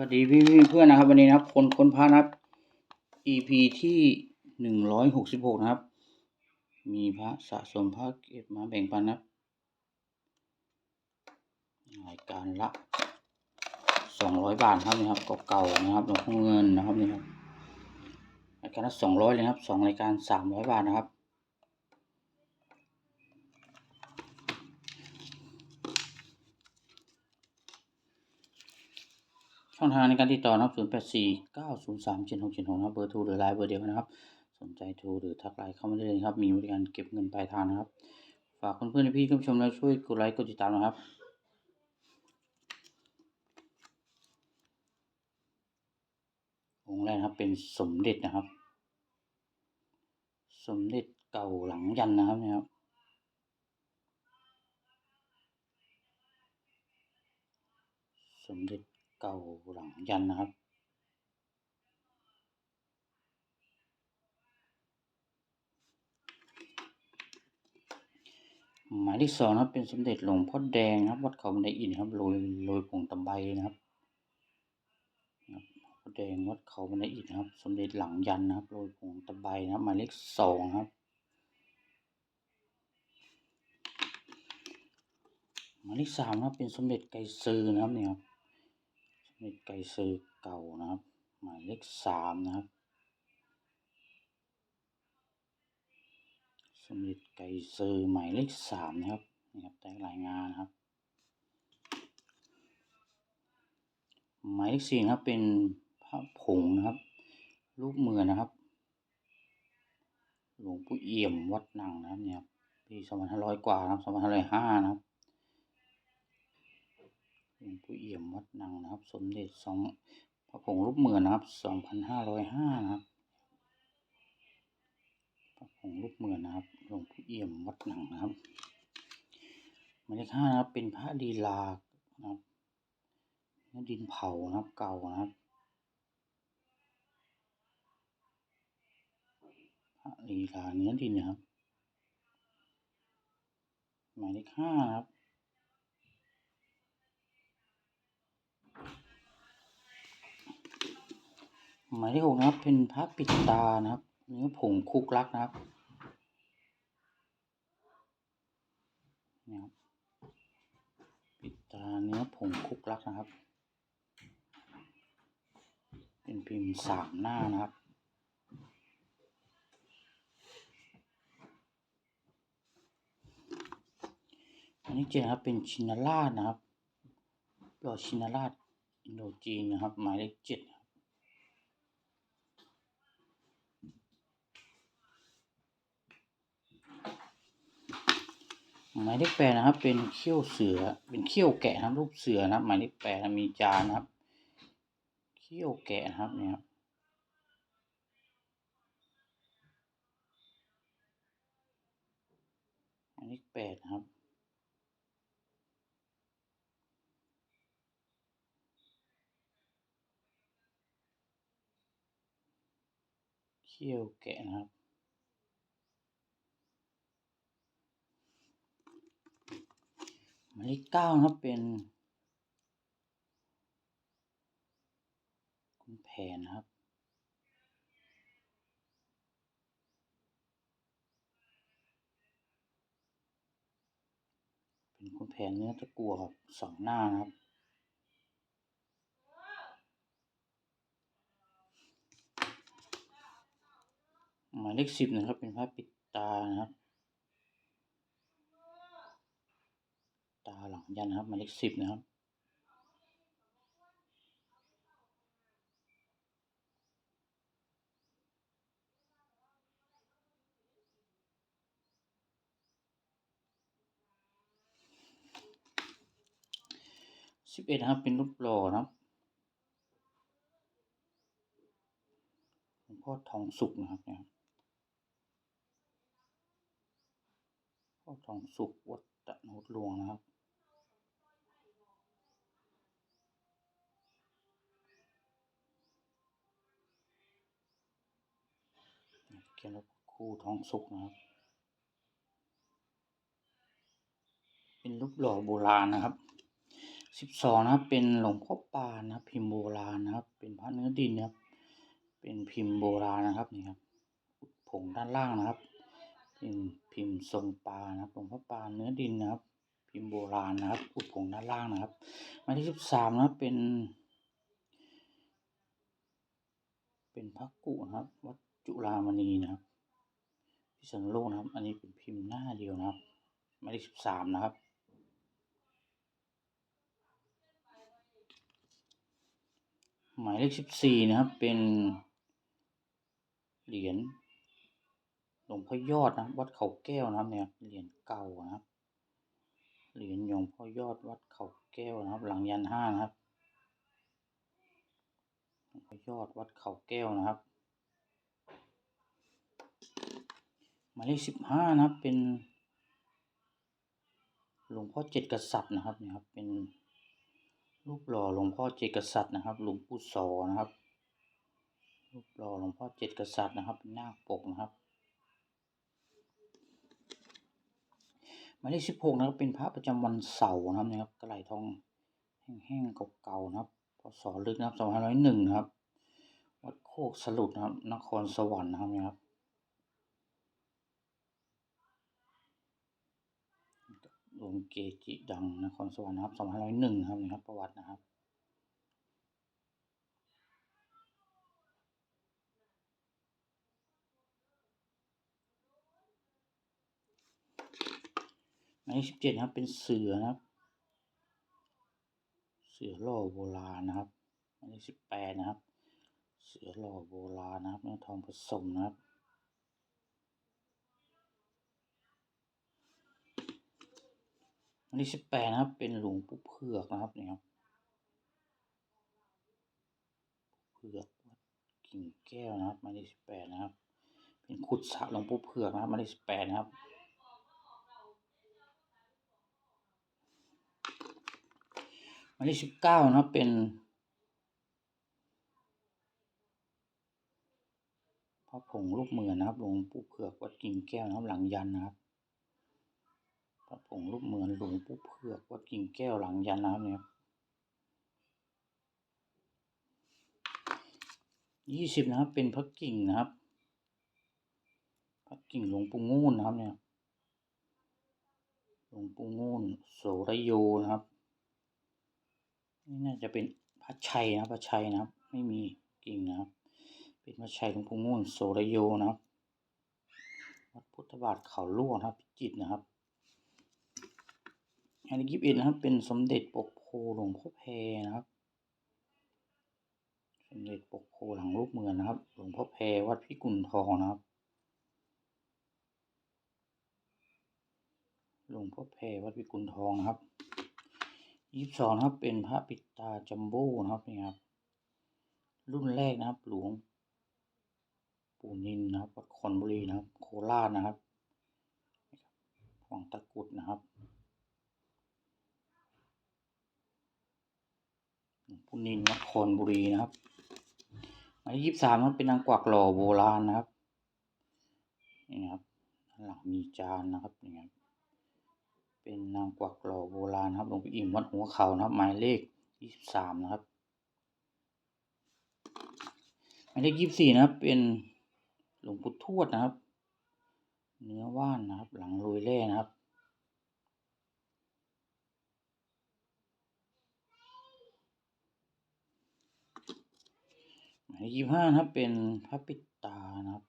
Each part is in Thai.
วัสดีพี่พเพื่อนนะครับ วันนี้นะครับ คนค้นพระนะครับ EP ที่หนึ่งร้อยหกสิบหกนะครับ มีพระสะสมพระเก็บมาแบ่งปันนะครับรายการละสองร้อยบาทครับนี่ครับเก่าๆนะครับหลวงพ่อเงินนะครับนี่ครับรายการละสองร้อยเลยครับสองรายการสามร้อยบาทนะครับ ช่องทางในการติดต่อนะครับ0 8 4 9 0 3 7 6 7 6นะครับเบอร์โทรหรือไลน์เบอร์เดียวนะครับ สนใจโทรหรือทักไลน์เข้ามาได้เลยครับ มีบริการเก็บเงินปลายทางนะครับ ฝากเพื่อนๆพี่ๆผู้ชมแล้วช่วยกดไลค์กดติดตามนะครับองค์แรกนะครับเป็นสมเด็จนะครับ สมเด็จเก่าหลังยันนะครับเนี่ยครับสมเด็จ เก่าหลังยันนะครับหมายที่สองนะครับเป็นสมเด็จหลวงพ่อแดงนะครับ วัดเขาบันไดอินครับโรยโรยผงตะไบนะครับนะครับพ่อแดงวัดเขาบันไดอินครับ สมเด็จหลังยันนะครับโรยผงตะไบนะครับหมายเลขสองครับหมายเลขสามนะครับเป็นสมเด็จไกรซือนะครับเนี่ยครับ สมเด็จไกรซือเก่านะครับ หมายเลขสามนะครับ สมเด็จไกรซือหมายเลขสามนะครับนี่ครับแต่รายงานนะครับ หมายเลขสี่นะครับเป็นพระผงนะครับ รูปมือนะครับ หลวงปู่เอี่ยมวัดหนังนะครับเนี่ยครับปีสองพันห้าร้อยกว่านะครับสองพันห้าร้อยห้านะครับ หลวงปู่เอี่ยมวัดหนังนะครับ สมเด็จสองพระผงรูปมือนะครับสองพันห้าร้อยห้านะครับพระผงรูปเหมือนนะครับหลวงพ่เอี่ยมวัดหนังนะครับหมายเลขห้านะครับเป็นพระลีลานะครับเนื้อดินเผานะครับเก่านะครับพระลีลาเนื้อดินนะครับ หมายเลขห้านะครับ หมายเลขหกนะครับ เป็นพระปิดตานะครับ เนื้อผงคุกลักนะครับนี่ครับ ปิดตาเนื้อผงคุกลักนะครับ เป็นพิมพ์สามหน้านะครับอันนี้เจ็ดนครับเป็นชินาราชนะครับหล่อชินราชอินโดจีนนะครับ หมายเลขเจ็ดครับ หมายเลขแปดนะครับ เป็นเขี้ยวเสือ เป็นเขี้ยวแกะนะครับรูปเสือนะครับ หมายเลขแปดมีจานนะครับเขี้ยวแกะนะครับเนี่ยครับหมายเลขแปดนะครับเขี้ยวแกะนะครับ มายเลขเก้านะครับเป็น คุณแผนนะครับเป็นคุณแผนเนื้อตะกัวครับสองหน้านะครับหมายเลขสิบนะครับเป็นผ้าปิดตานะครับ ตา หลังยันนะครับหมายเลขสิบนะครับสิบเอ็ดนะครับเป็นรูปหล่อนะครับหลวงพ่อทองสุกนะครับเนี่ยพ่อทองสุกวัดตะโนดหลวงนะครับ เขียนว่าครูทองสุกนะครับ เป็นรูปหล่อโบราณนะครับสิบสองนะครับ เป็นหลวงพ่อปานนะครับ พิมพ์โบราณนะครับ เป็นพระเนื้อดินนะครับ เป็นพิมพ์โบราณนะครับนี่ครับผงด้านล่างนะครับเป็นพิมพ์ทรงปลานะครับหลวงพ่อปานเนื้อดินนะครับ พิมพ์โบราณนะครับ อุดผงด้านล่างนะครับหมายที่สิบสามนะครับเป็น เป็นพระกุนะครับวัด จุฬามณีนะครับพิษณุโลกนะครับ อันนี้เป็นพิมพ์หน้าเดียวนะครับหมายที่สิบสามนะครับ หมายเลขสิบสี่นะครับ เป็น เหรียญหลวงพ่อยอดนะวัดเขาแก้วนะครับเนี่ยเหรียญเก่านะครับ เหรียญหลวงพ่อยอดวัดเขาแก้วนะครับ หลังยันห้านะครับหลวงพ่อยอดวัดเขาแก้วนะครับ มายเลขสิบห้านะครับ เป็น หลวงพ่อเจ็ดกษัตริย์นะครับเนี่ยครับ เป็นรูปหล่อหลวงพ่อเจ็ดกษัตริย์นะครับ หลวงปู่สอนะครับ รูปหล่อหลวงพ่อเจ็ดกษัตริย์นะครับเป็นหน้าปกนะครับหมายเลขสิบหกนะครับ เป็นพระประจำวันเสาร์นะครับนะครับกระไหลทองแห้งๆเก่าๆนะครับพศลึกนะครับสองพันร้อยหนึ่งนะครับ วัดโคกสลุดนะครับ นครสวรรค์นะครับนะครับ หลวงเกจิดังนครสวรรค์นะครับสองพันร้อยหนึ่งครับนะครับ ประวัตินะครับหมายเลขสิบเจ็ดนะครับ เป็นเสือนะครับ เสือล่อโบราณนะครับหมายเลขสิบแปดนะครับ เสือล่อโบราณนะครับเนื้อทองผสมนะครับ หมายเลขสิบแปดนะครับ เป็นหลวงปู่เผือกนะครับเนี่ยครับเผือกวัดกิ่งแก้วนะครับหมายเลขสิบแปดนะครับ เป็นขุดสระหลวงปู่เผือกนะครับหมายเลขสิบแปดนะครับหมายเลขสิบเก้านะครับเป็นพระผงรูปเหมือนนะครับหลวงปู่เผือกวัดกิ่งแก้วนะครับหลังยันนะครับ พระผงรูปเหมือนหลวงปู่เผือกวัดกิ่งแก้วหลังยันนะครับเนี่ยยี่สิบนะครับ เป็นพระกิ่งนะครับพระกิ่งหลวงปู่งูนนะครับเนี่ยหลวงปู่งูนโสระโยนะครับนี่น่าจะเป็นพระชัยนะพระชัยนะครับ ไม่มีกิ่งนะครับ เป็นพระชัยหลวงปู่งูนโสระโยนะครับวัดพุทธบาทเขาลวกนะครับพิจิตรนะครับ อันนี้ยิบเอ็ดนะครับ เป็นสมเด็จปกโพหลวงพ่อแพรนะครับ สมเด็จปกโพหลังรูปเหมือนนะครับ หลวงพ่อแพรวัดพิกุลทองนะครับ หลวงพ่อแพรวัดพิกุลทองนะครับยี่สิบสองนะครับ เป็นพระปิตาจัมโบ้นะครับนี่ครับ รุ่นแรกนะครับ หลวงปู่นินนะครับวัดคอนบุรีนะครับ โคราชนะครับวังตะกุดนะครับ นินวัดคอนบุรีนะครับหมายเลขยี่สิบสามนะครับเป็นนางกวักหล่อโบราณนะครับนี่นะครับหลังมีจานนะครับนี่ครับเป็นนางกวักหล่อโบราณครับหลวงปู่อิ่มวัดหัวเขานะครับ หมายเลขยี่สิบสามนะครับหมายเลขยี่สิบสี่นะครับ เป็นหลวงปู่ทวดนะครับ เนื้อว่านนะครับ หลังโรยแร่นะครับ หมายยี่ห้านะครับเป็นพระปิดตานะครับ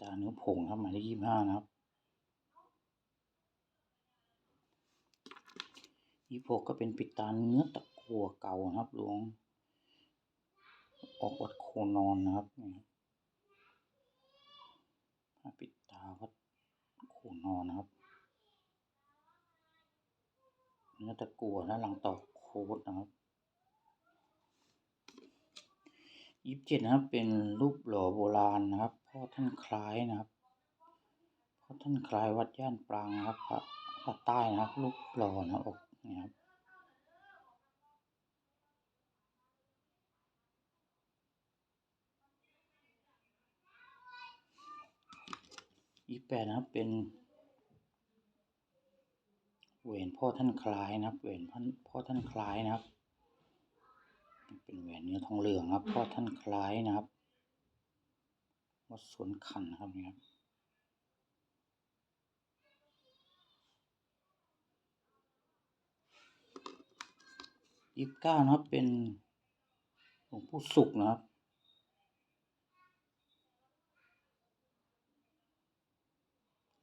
ตาเนื้อผงครับหมายเลขยี่ห้านะครับยี่หกก็เป็นปิดตาเนื้อตะกัวเก่านะครับหลวง ออกวัดโคนอนนะครับนี่ครับพระปิดตาวัดโคนอนนะครับ เนื้อตะกัวและหลังตอกโคดนะครับยิบเจ็ดนะครับ เป็นรูปหล่อโบราณนะครับพ่อท่านคล้ายนะครับพ่อท่านคล้ายวัดย่านปรางนะครับพระพระใต้นะครับ รูปหล่อนะอกนี่ครับยี่แปดนะครับเป็น แหวนพ่อท่านคล้ายนะครับแหวนพ่อพ่อท่านคล้ายนะครับ เป็นแหวนเนื้อทองเหลืองครับ พ่อท่านคล้ายนะครับวัดสวนขันครับนี่ครับยี่สิบเก้านะครับเป็นหลวงปู่สุขนะครับ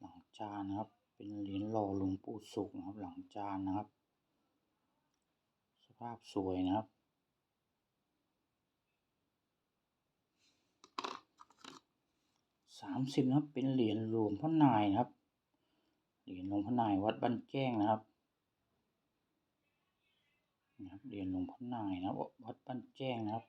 หลังจานนะครับ เป็นเหรียญหล่อหลวงปู่สุขนะครับ หลังจานนะครับ สภาพสวยนะครับสามสิบนะครับ เป็นเหรียญหลวงพ่อนายนะครับ เหรียญหลวงพ่อนายวัดบ้านแจ้งนะครับนะครับเหรียญหลวงพ่อนายนะครับวัดบ้านแจ้งนะครับ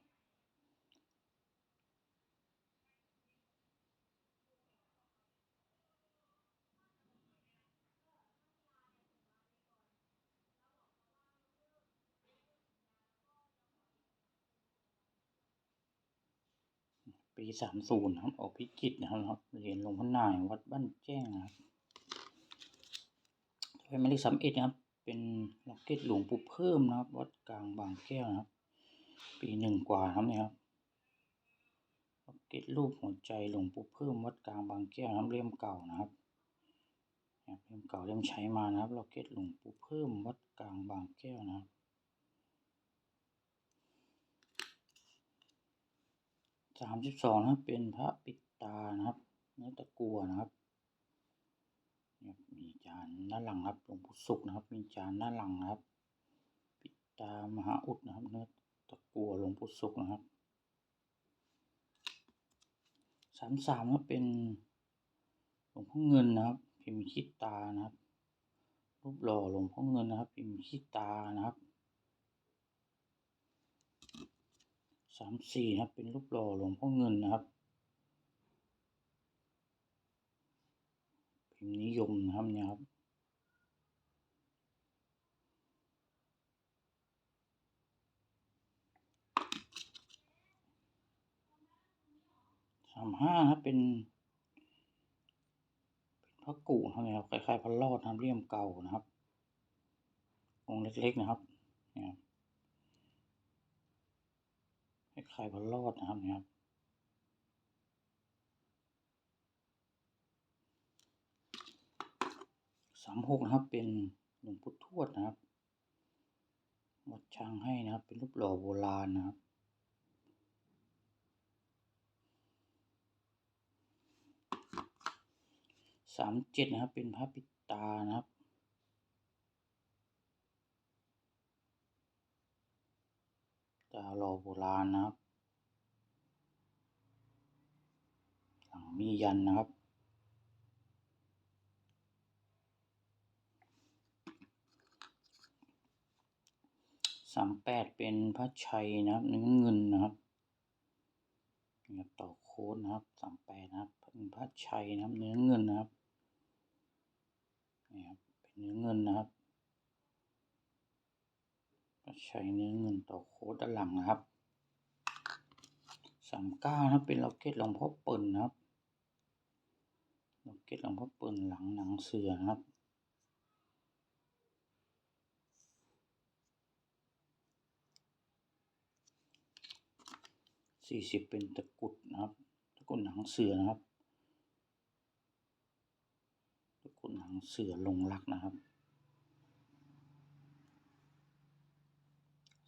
ปีสามศูนย์นะครับออกพิจิตนะครับเหรียญหลวงพ่อนายวัดบ้านแจ้งนะครับถ้วยหมายเลขสามเอ็ดนะครับ เป็นล็อกเก็ตหลวงปู่เพิ่มนะครับ วัดกลางบางแก้วนะครับ ปีหนึ่งกว่าครับเนี่ยครับล็อกเก็ตรูปหัวใจหลวงปู่เพิ่มวัดกลางบางแก้วนะครับเล่มเก่านะครับนะครับเล่มเก่าเล่มใช้มานะครับล็อกเก็ตหลวงปู่เพิ่มวัดกลางบางแก้วนะครับามสิบสองนะครับ เป็นพระปิดตานะครับ เนื้อตะกัวนะครับเนี่ยมีจานด้านหลังครับหลวงปู่สุขนะครับ มีจานด้านหลังนะครับ ปิดตามหาอุดนะครับ เนื้อตะกัวหลวงปู่สุขนะครับสามสามครับเป็นหลวงพ่อเงินนะครับ พิมพ์คิดตานะครับ รูปหล่อหลวงพ่อเงินนะครับ พิมพ์คิดตานะครับ สามสี่นะครับ เป็นรูปหล่อหลวงพ่อเงินนะครับพิมพ์นิยมนะครับเนี่ยครับสามห้าครับเป็นเป็นพระกุนะครับคล้ายๆพระรอดนะครับเลี่ยมเก่านะครับองค์เล็กๆนะครับเนี่ย ครับคล้ายๆพระรอดนะครับนี่ยครับสามหกนะครับ เป็นหลวงปู่ทวดนะครับ วัดช้างให้นะครับ เป็นรูปหล่อโบราณนะครับสามเจ็ดนะครับ เป็นพระปิดตานะครับตาหล่อโบราณนะครับ หลัง มียันนะครับ สามแปดเป็นพระชัยนะครับเนื้อเงินนะครับนี่ครับต่อโค้ดนะครับสามแปดนะครับเป็นพระชัยนะครับเนื้อเงินนะครับนี่ครับเป็นเนื้อเงินนะครับพระชัยเนื้อเงินต่อโค้ดด้านหลังนะครับสามเก้านะครับเป็นล็อกเก็ตหลวงพ่อเปิ่นนะครับ ลอกเก็ตหลวงพ่อเปิ่นหลังหนังเสือนะครับ สี่สิบเป็นตะกุดนะครับ ตะกุดหนังเสือนะครับ ตะกุดหนังเสือลงรักนะครับ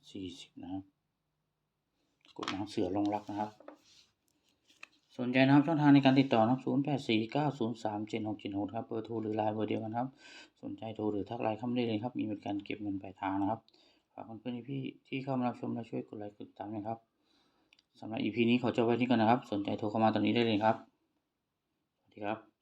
สี่สิบนะครับตะกุดหนังเสือลงรักนะครับ สนใจนะครับช่องทางในการติดต่อนะครับศูนย์แปดสี่เก้าศูนย์สามเจ็ดหกเจ็ดหกครับเบอร์โทรหรือไลน์เบอร์เดียวกันครับ สนใจโทรหรือทักไลน์เข้ามาได้เลยครับ มีบริการเก็บเงินปลายทางนะครับฝากเพื่อนๆพี่ที่เข้ามารับชมและช่วยกดไลค์กดติดตามนะครับสำหรับอีพีนี้ขอจบไว้ที่กันนะครับ สนใจโทรเข้ามาตอนนี้ได้เลยครับ สวัสดีครับ